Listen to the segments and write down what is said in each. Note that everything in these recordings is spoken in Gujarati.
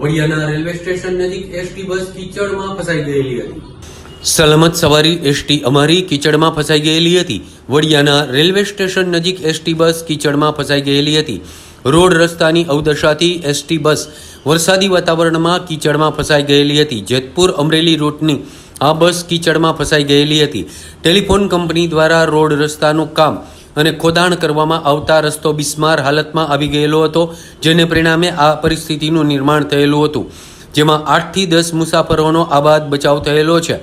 વડિયાના રેલવે સ્ટેશન નજીક એસટી બસ કીચડમાં ફસાઈ ગયેલી હતી. સલામત સવારી એસટી અમારી કીચડમાં ફસાઈ ગયેલી હતી. વડિયાના રેલવે સ્ટેશન નજીક એસટી બસ કીચડમાં ફસાઈ ગયેલી હતી. રોડ રસ્તાની અવદશાથી એસટી બસ વરસાદી વાતાવરણમાં કીચડમાં ફસાઈ ગયેલી હતી. જેતપુર અમરેલી રૂટની આ બસ કીચડમાં ફસાઈ ગયેલી હતી. ટેલિફોન કંપની દ્વારા રોડ રસ્તાનું કામ અને ખોદાણ કરવામાં આવતા રસ્તો બિસ્માર હાલતમાં આવી ગયેલો હતો, જેને પરિણામે આ પરિસ્થિતિનું નિર્માણ થયેલું હતું. જેમાં આઠથી દસ મુસાફરોનો આબાદ બચાવ થયેલો છે.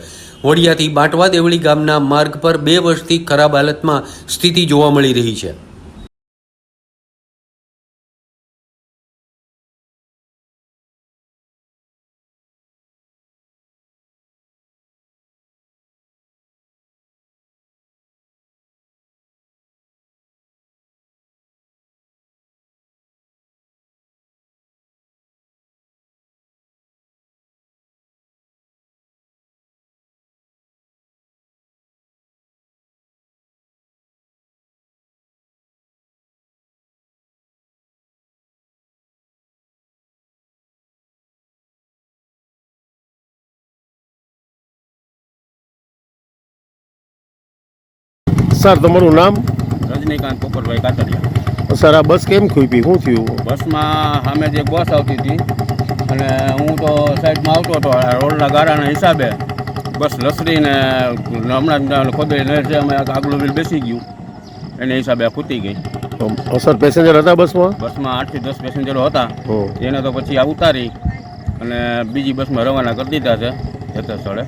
વડિયાથી બાંટવા દેવળી ગામના માર્ગ પર બે વર્ષથી ખરાબ હાલતમાં સ્થિતિ જોવા મળી રહી છે. સર તમારું નામ? રજનીકાંત પોપટભાઈ કાતરિયા સર આ બસ કેમ ખૂપી શું થયું? બસમાં સામે જે બસ આવતી હતી અને હું તો સાઈડમાં આવતો હતો રોડના ગારાના હિસાબે બસ લસરીને હમણાં ખોદરી નહેર છે અમે આગલું બિલ બેસી ગયું. એને હિસાબે આ ખૂટી ગઈ. સર પેસેન્જર હતા બસમાં? બસમાં આઠથી દસ પેસેન્જરો હતા. એને તો પછી આ ઉતારી અને બીજી બસમાં રવાના કરી દીધા છે યથા સ્થળે